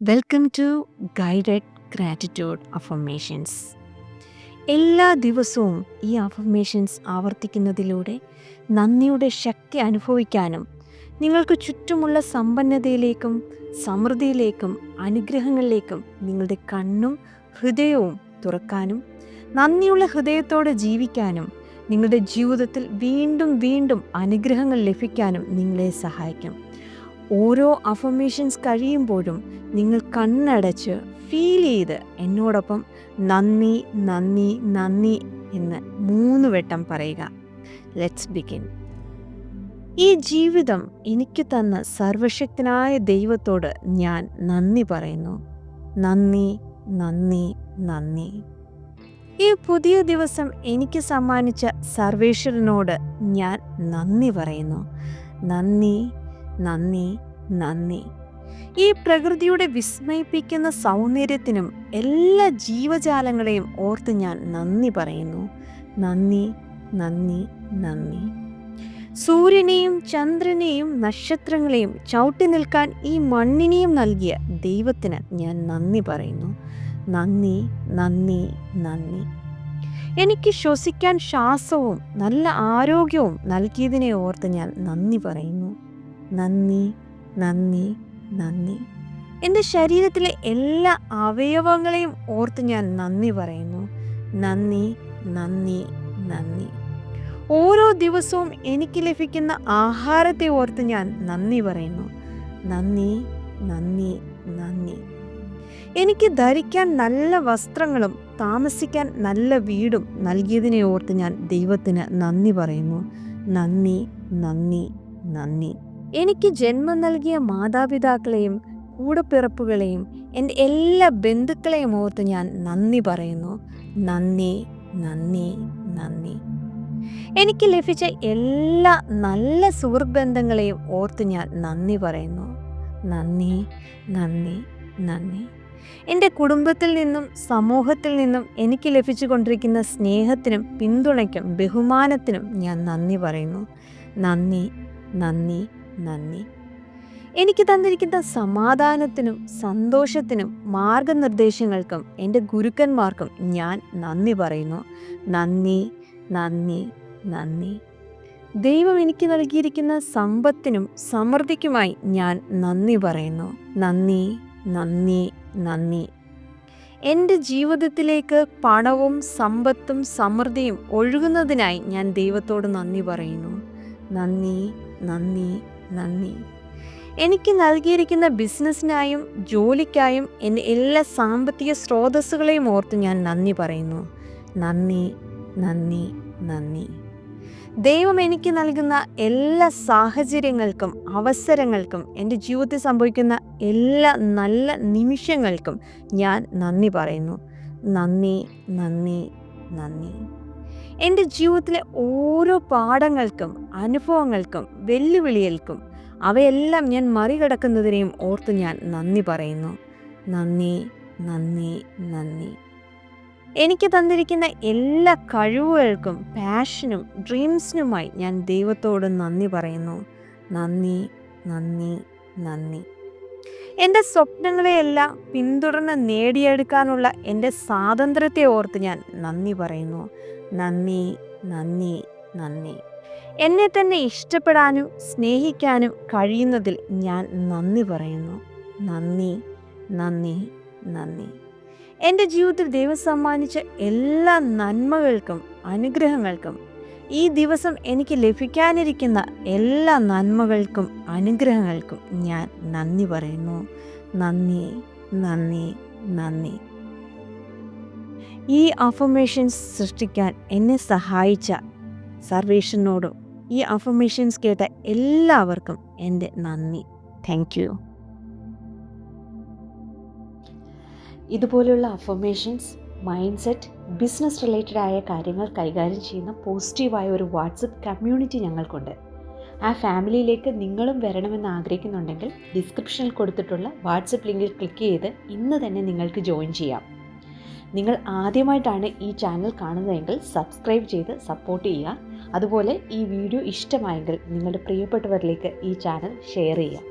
Welcome to guided gratitude affirmations എല്ലാ ദിവസവും ഈ അഫർമേഷൻസ് ആവർത്തിക്കുന്നതിലൂടെ നന്ദിയുടെ ശക്തി അനുഭവിക്കാനും നിങ്ങൾക്ക് ചുറ്റുമുള്ള സമ്പന്നതയിലേക്കും സമൃദ്ധിയിലേക്കും അനുഗ്രഹങ്ങളിലേക്കും നിങ്ങളുടെ കണ്ണും ഹൃദയവും തുറക്കാനും നന്ദിയുള്ള ഹൃദയത്തോടെ ജീവിക്കാനും നിങ്ങളുടെ ജീവിതത്തിൽ വീണ്ടും വീണ്ടും അനുഗ്രഹങ്ങൾ ലഭിക്കാനും നിങ്ങളെ സഹായിക്കും. ഓരോ അഫർമേഷൻസ് കഴിയുമ്പോഴും നിങ്ങൾ കണ്ണടച്ച് ഫീൽ ചെയ്ത് എന്നോടൊപ്പം നന്ദി നന്ദി നന്ദി എന്ന് മൂന്ന് വട്ടം പറയുക. ലെറ്റ്സ് ബിഗിൻ ഈ ജീവിതം എനിക്ക് തന്ന സർവശക്തനായ ദൈവത്തോട് ഞാൻ നന്ദി പറയുന്നു. നന്ദി നന്ദി നന്ദി. ഈ പുതിയ ദിവസം എനിക്ക് സമ്മാനിച്ച സർവേശ്വരനോട് ഞാൻ നന്ദി പറയുന്നു. നന്ദി നന്ദി നന്ദി. ഈ പ്രകൃതിയുടെ വിസ്മയിപ്പിക്കുന്ന സൗന്ദര്യത്തിനും എല്ലാ ജീവജാലങ്ങളെയും ഓർത്ത് ഞാൻ നന്ദി പറയുന്നു. നന്ദി നന്ദി നന്ദി. സൂര്യനെയും ചന്ദ്രനെയും നക്ഷത്രങ്ങളെയും ചവിട്ടി നിൽക്കാൻ ഈ മണ്ണിനെയും നൽകിയ ദൈവത്തിന് ഞാൻ നന്ദി പറയുന്നു. നന്ദി നന്ദി നന്ദി. എനിക്ക് ശ്വസിക്കാൻ ശ്വാസവും നല്ല ആരോഗ്യവും നൽകിയതിനെ ഓർത്ത് ഞാൻ നന്ദി പറയുന്നു. നന്ദി നന്ദി നന്ദി. എന്റെ ശരീരത്തിലെ എല്ലാ അവയവങ്ങളെയും ഓർത്ത് ഞാൻ നന്ദി പറയുന്നു. നന്ദി നന്ദി നന്ദി. ഓരോ ദിവസവും എനിക്ക് ലഭിക്കുന്ന ആഹാരത്തെ ഓർത്ത് ഞാൻ നന്ദി പറയുന്നു. നന്ദി നന്ദി നന്ദി. എനിക്ക് ധരിക്കാൻ നല്ല വസ്ത്രങ്ങളും താമസിക്കാൻ നല്ല വീടും നൽകിയതിനെ ഓർത്ത് ഞാൻ ദൈവത്തിന് നന്ദി പറയുന്നു. നന്ദി നന്ദി നന്ദി. എനിക്ക് ജന്മം നൽകിയ മാതാപിതാക്കളെയും കൂടപ്പിറപ്പുകളെയും എന്റെ എല്ലാ ബന്ധുക്കളെയും ഓർത്ത് ഞാൻ നന്ദി പറയുന്നു. നന്ദി നന്ദി നന്ദി. എനിക്ക് ലഭിച്ച എല്ലാ നല്ല സുഹൃത്ത് ബന്ധങ്ങളെയും ഓർത്ത് ഞാൻ നന്ദി പറയുന്നു. നന്ദി നന്ദി നന്ദി. എന്റെ കുടുംബത്തിൽ നിന്നും സമൂഹത്തിൽ നിന്നും എനിക്ക് ലഭിച്ചുകൊണ്ടിരിക്കുന്ന സ്നേഹത്തിനും പിന്തുണയ്ക്കും ബഹുമാനത്തിനും ഞാൻ നന്ദി പറയുന്നു. നന്ദി നന്ദി നന്ദി. എനിക്ക് തന്നിരിക്കുന്ന സമാധാനത്തിനും സന്തോഷത്തിനും മാർഗനിർദ്ദേശങ്ങൾക്കും എന്റെ ഗുരുക്കന്മാർക്കും ഞാൻ നന്ദി പറയുന്നു. നന്ദി നന്ദി നന്ദി. ദൈവം എനിക്ക് നൽകിയിരിക്കുന്ന സമ്പത്തിനും സമൃദ്ധിക്കുമായി ഞാൻ നന്ദി പറയുന്നു. നന്ദി നന്ദി നന്ദി. എന്റെ ജീവിതത്തിലേക്ക് പണവും സമ്പത്തും സമൃദ്ധിയും ഒഴുകുന്നതിനായി ഞാൻ ദൈവത്തോട് നന്ദി പറയുന്നു. നന്ദി നന്ദി നന്ദി. എനിക്ക് നൽകിയിരിക്കുന്ന ബിസിനസ്സിനായും ജോലിക്കായും എന്റെ എല്ലാ സാമ്പത്തിക സ്രോതസ്സുകളെയും ഓർത്ത് ഞാൻ നന്ദി പറയുന്നു. നന്ദി നന്ദി നന്ദി. ദൈവം എനിക്ക് നൽകുന്ന എല്ലാ സാഹചര്യങ്ങൾക്കും അവസരങ്ങൾക്കും എന്റെ ജീവിതത്തിൽ സംഭവിക്കുന്ന എല്ലാ നല്ല നിമിഷങ്ങൾക്കും ഞാൻ നന്ദി പറയുന്നു. നന്ദി നന്ദി നന്ദി. എന്റെ ജീവിതത്തിലെ ഓരോ പാഠങ്ങൾക്കും അനുഭവങ്ങൾക്കും വെല്ലുവിളികൾക്കും അവയെല്ലാം ഞാൻ മറികടക്കുന്നതിനെയും ഓർത്ത് ഞാൻ നന്ദി പറയുന്നു. നന്ദി നന്ദി നന്ദി. എനിക്ക് തന്നിരിക്കുന്ന എല്ലാ കഴിവുകൾക്കും പാഷനും ഡ്രീംസിനുമായി ഞാൻ ദൈവത്തോട് നന്ദി പറയുന്നു. നന്ദി നന്ദി നന്ദി. എന്റെ സ്വപ്നങ്ങളെയെല്ലാം പിന്തുടർന്ന് നേടിയെടുക്കാനുള്ള എന്റെ സ്വാതന്ത്ര്യത്തെ ഓർത്ത് ഞാൻ നന്ദി പറയുന്നു. നന്ദി നന്ദി നന്ദി. എന്നെ തന്നെ ഇഷ്ടപ്പെടാനും സ്നേഹിക്കാനും കഴിയുന്നതിൽ ഞാൻ നന്ദി പറയുന്നു. നന്ദി നന്ദി നന്ദി. എന്റെ ജീവിതത്തിൽ ദൈവം സമ്മാനിച്ച എല്ലാ നന്മകൾക്കും അനുഗ്രഹങ്ങൾക്കും ഈ ദിവസം എനിക്ക് ലഭിക്കാനിരിക്കുന്ന എല്ലാ നന്മകൾക്കും അനുഗ്രഹങ്ങൾക്കും ഞാൻ നന്ദി പറയുന്നു. നന്ദി നന്ദി നന്ദി. ഈ അഫർമേഷൻസ് സൃഷ്ടിക്കാൻ എന്നെ സഹായിച്ച സർവേഷനോടും ഈ അഫർമേഷൻസ് കേട്ട എല്ലാവർക്കും എന്റെ നന്ദി. താങ്ക് യു ഇതുപോലെയുള്ള affirmations mind set business related ആയ കാര്യങ്ങൾ കൈകാര്യം ചെയ്യുന്ന പോസിറ്റീവായ ഒരു വാട്സപ്പ് കമ്മ്യൂണിറ്റി ഞങ്ങൾക്കുണ്ട്. ആ ഫാമിലിയിലേക്ക് നിങ്ങളും വരണമെന്ന് ആഗ്രഹിക്കുന്നുണ്ടെങ്കിൽ ഡിസ്ക്രിപ്ഷനിൽ കൊടുത്തിട്ടുള്ള വാട്സപ്പ് ലിങ്കിൽ ക്ലിക്ക് ചെയ്ത് ഇന്ന് തന്നെ നിങ്ങൾക്ക് ജോയിൻ ചെയ്യാം. നിങ്ങൾ ആദ്യമായിട്ടാണ് ഈ ചാനൽ കാണുന്നതെങ്കിൽ സബ്സ്ക്രൈബ് ചെയ്ത് സപ്പോർട്ട് ചെയ്യുക. അതുപോലെ ഈ വീഡിയോ ഇഷ്ടമായെങ്കിൽ നിങ്ങളുടെ പ്രിയപ്പെട്ടവരിലേക്ക് ഈ ചാനൽ ഷെയർ ചെയ്യുക.